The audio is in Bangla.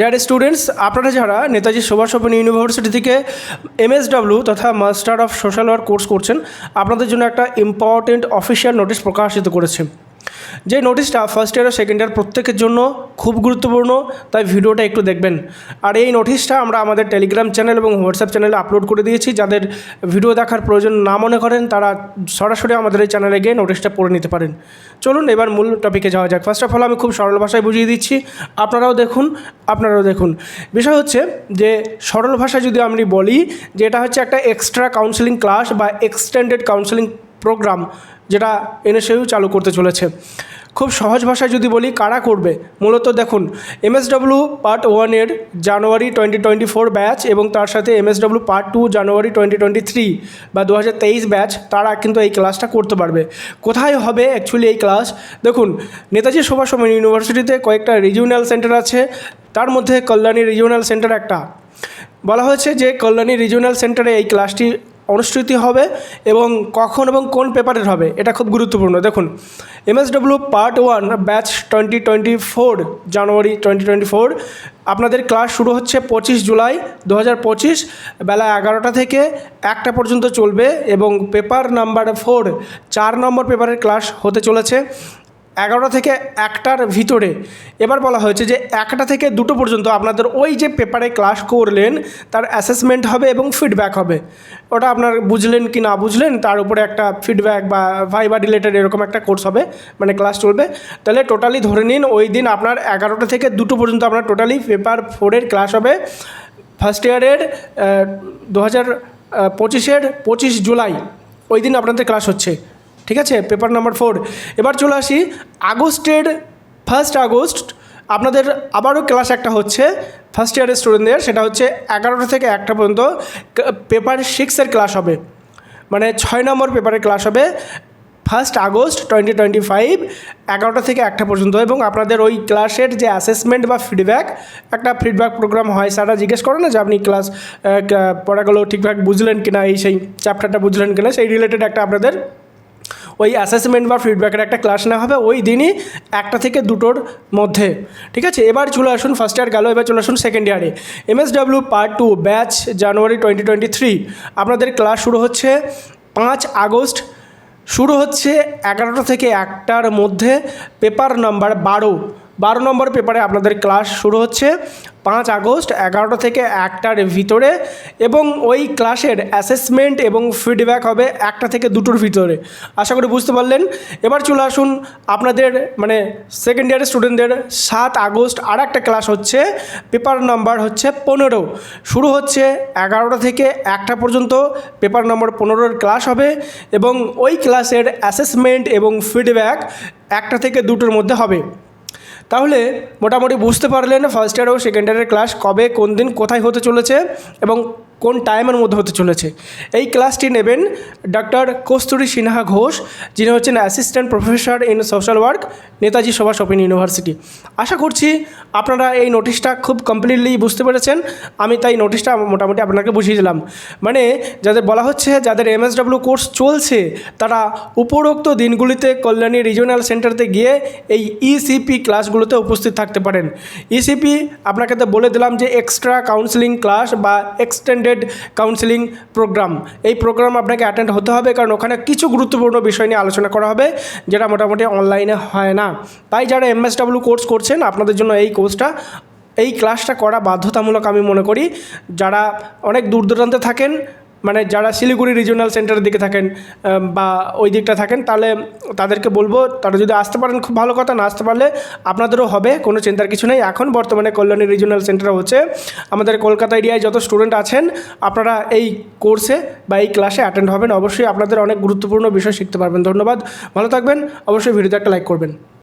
ডিয়ার স্টুডেন্টস আপনারা যারা নেতাজি সুভাষ ওপেন ইউনিভার্সিটি থেকে এমএসডাব্লিউ তথা master of social work course করছেন, আপনাদের জন্য একটা ইম্পর্টেন্ট অফিসিয়াল নোটিশ প্রকাশিত করেছে। যে নোটিশটা ফার্স্ট ইয়ার ও সেকেন্ড ইয়ার প্রত্যেকের জন্য খুব গুরুত্বপূর্ণ, তাই ভিডিওটা একটু দেখবেন। আর এই নোটিশটা আমরা আমাদের টেলিগ্রাম চ্যানেল এবং হোয়াটসঅ্যাপ চ্যানেলে আপলোড করে দিয়েছি। যাদের ভিডিও দেখার প্রয়োজন না মনে করেন, তারা সরাসরি আমাদের এই চ্যানেলে গিয়ে নোটিশটা পড়ে নিতে পারেন। চলুন এবার মূল টপিকে যাওয়া যাক। ফার্স্ট অফ অল আমি খুব সরল ভাষায় বুঝিয়ে দিচ্ছি। আপনারাও দেখুন আপনারাও দেখুন। বিষয় হচ্ছে যে, সরল ভাষায় যদি আমি বলি, যে এটা হচ্ছে একটা এক্সট্রা কাউন্সেলিং ক্লাস বা এক্সটেন্ডেড কাউন্সেলিং প্রোগ্রাম যেটা এনএসইউ চালু করতে চলেছে। খুব সহজ ভাষায় যদি বলি, কারা করবে? মূলত দেখুন, এমএসডব্লিউ পার্ট ওয়ানের January twenty twenty four batch এবং তার সাথে MSW part two January twenty twenty three বা দু হাজার তেইশ ব্যাচ, তারা কিন্তু এই ক্লাসটা করতে পারবে। কোথায় হবে অ্যাকচুয়ালি এই ক্লাস? দেখুন, নেতাজি সুভাষ ইউনিভার্সিটিতে কয়েকটা রিজিওনাল সেন্টার আছে, তার মধ্যে কল্যাণী রিজিওনাল সেন্টার একটা। বলা হয়েছে যে কল্যাণী রিজিওনাল সেন্টারে এই ক্লাসটি অনুষ্ঠিত হবে এবং কখন এবং কোন পেপারের হবে, এটা খুব গুরুত্বপূর্ণ। দেখুন MSW part one batch twenty twenty four January twenty twenty four আপনাদের ক্লাস শুরু হচ্ছে পঁচিশ জুলাই দু হাজার পঁচিশ, বেলা এগারোটা থেকে একটা পর্যন্ত চলবে এবং পেপার নাম্বার ফোর চার নম্বর পেপারের ক্লাস হতে চলেছে। এগারোটা থেকে একটার ভিতরে। এবার বলা হয়েছে যে একটা থেকে দুটো পর্যন্ত আপনাদের ওই যে পেপারে ক্লাস করলেন, তার অ্যাসেসমেন্ট হবে এবং ফিডব্যাক হবে। ওটা আপনার বুঝলেন কি না বুঝলেন, তার উপরে একটা ফিডব্যাক বা ভাইবা রিলেটেড এরকম একটা কোর্স হবে মানে ক্লাস চলবে। তাহলে টোটালি ধরে নিন ওই দিন আপনার এগারোটা থেকে দুটো পর্যন্ত আপনার টোটালি পেপার ফোরের ক্লাস হবে। ফার্স্ট ইয়ারের দু হাজার পঁচিশের পঁচিশ জুলাই, ওই দিন আপনাদের ক্লাস হচ্ছে। ঠিক আছে? পেপার নাম্বার ফোর এবার চলে আসি আগস্টের ফার্স্ট আগস্ট। আপনাদের আবারও ক্লাস একটা হচ্ছে ফার্স্ট ইয়ারের স্টুডেন্টদের সেটা হচ্ছে এগারোটা থেকে একটা পর্যন্ত পেপার সিক্সের ক্লাস হবে। মানে ছয় নম্বর পেপারের ক্লাস হবে first August twenty twenty five এগারোটা থেকে একটা পর্যন্ত। এবং আপনাদের ওই ক্লাসের যে অ্যাসেসমেন্ট বা ফিডব্যাক একটা ফিডব্যাক প্রোগ্রাম হয়, স্যাররা জিজ্ঞেস করে না যে আপনি ক্লাস পড়াগুলো ঠিকঠাক বুঝলেন কিনা, এই সেই চ্যাপ্টারটা বুঝলেন কিনা, সেই রিলেটেড একটা আপনাদের ওই অ্যাসেসমেন্ট বা ফিডব্যাকের একটা ক্লাস নেওয়া হবে ওই দিনই একটা থেকে দুটোর মধ্যে, ঠিক আছে? এবার চলে আসুন ফার্স্ট ইয়ার গেল, এবার চলে আসুন সেকেন্ড ইয়ারে MSW part two batch January twenty twenty three আপনাদের ক্লাস শুরু হচ্ছে পাঁচ আগস্ট, শুরু হচ্ছে এগারোটা থেকে একটার মধ্যে পেপার নাম্বার বারো। বারো নম্বর পেপারে আপনাদের ক্লাস শুরু হচ্ছে পাঁচ আগস্ট এগারোটা থেকে একটার ভিতরে এবং ওই ক্লাসের অ্যাসেসমেন্ট এবং ফিডব্যাক হবে একটা থেকে দুটোর ভিতরে। আশা করি বুঝতে পারলেন। এবার চলে আসুন আপনাদের মানে সেকেন্ড ইয়ারের স্টুডেন্টদের সাত আগস্ট আর একটা ক্লাস হচ্ছে পেপার নাম্বার হচ্ছে পনেরো। শুরু হচ্ছে এগারোটা থেকে একটা পর্যন্ত পেপার নম্বর পনেরোর ক্লাস হবে এবং ওই ক্লাসের অ্যাসেসমেন্ট এবং ফিডব্যাক একটা থেকে দুটোর মধ্যে হবে। তাহলে মোটামুটি বুঝতে পারলেন ফার্স্ট ইয়ার ও সেকেন্ড ইয়ারের ক্লাস কবে, কোন দিন, কোথায় হতে চলেছে এবং কোন টাইমের মধ্যে হতে চলেছে। এই ক্লাসটি নেবেন ডক্টর কস্তুরী সিনহা ঘোষ, যিনি হচ্ছেন assistant professor in social work, Netaji Subhash Open University. আশা করছি আপনারা এই নোটিশটা খুব কমপ্লিটলি বুঝতে পেরেছেন। আমি তাই নোটিশটা মোটামুটি আপনাকে বুঝিয়ে দিলাম। মানে যাদের বলা হচ্ছে যাদের এমএসডাব্লিউ কোর্স চলছে, তারা উপরোক্ত দিনগুলিতে কল্যাণী রিজিওনাল সেন্টারতে গিয়ে এই ইসিপি ক্লাসগুলোতে উপস্থিত থাকতে পারেন। ইসিপি আপনাকে তো বলে দিলাম যে এক্সট্রা কাউন্সিলিং ক্লাস বা এক্সটেন্ডেড কাউন্সিলিং প্রোগ্রাম। এই প্রোগ্রাম আপনাকে অ্যাটেন্ড হতে হবে কারণ ওখানে কিছু গুরুত্বপূর্ণ বিষয় নিয়ে আলোচনা করা হবে, যেটা মোটামুটি অনলাইনে হয় না। তাই যারা এমএসডাব্লিউ কোর্স করছেন, আপনাদের জন্য এই কোর্সটা এই ক্লাসটা করা বাধ্যতামূলক আমি মনে করি। যারা অনেক দূর দূরান্তে থাকেন মানে যারা শিলিগুড়ি রিজিওনাল সেন্টারের দিকে থাকেন বা ওই দিকটা থাকেন, তাহলে তাদেরকে বলব, তারা যদি আসতে পারেন, খুব ভালো কথা, না আসতে পারলে আপনাদেরও হবে, কোনো চিন্তার কিছু নেই। এখন বর্তমানে কল্যাণী রিজিওনাল সেন্টার হচ্ছে, আমাদের কলকাতা এরিয়ায় যত স্টুডেন্ট আছেন, আপনারা এই কোর্সে বা এই ক্লাসে অ্যাটেন্ড হবেন। অবশ্যই আপনাদের অনেক গুরুত্বপূর্ণ বিষয় শিখতে পারবেন। ধন্যবাদ, ভালো থাকবেন, অবশ্যই ভিডিওতে একটা লাইক করবেন।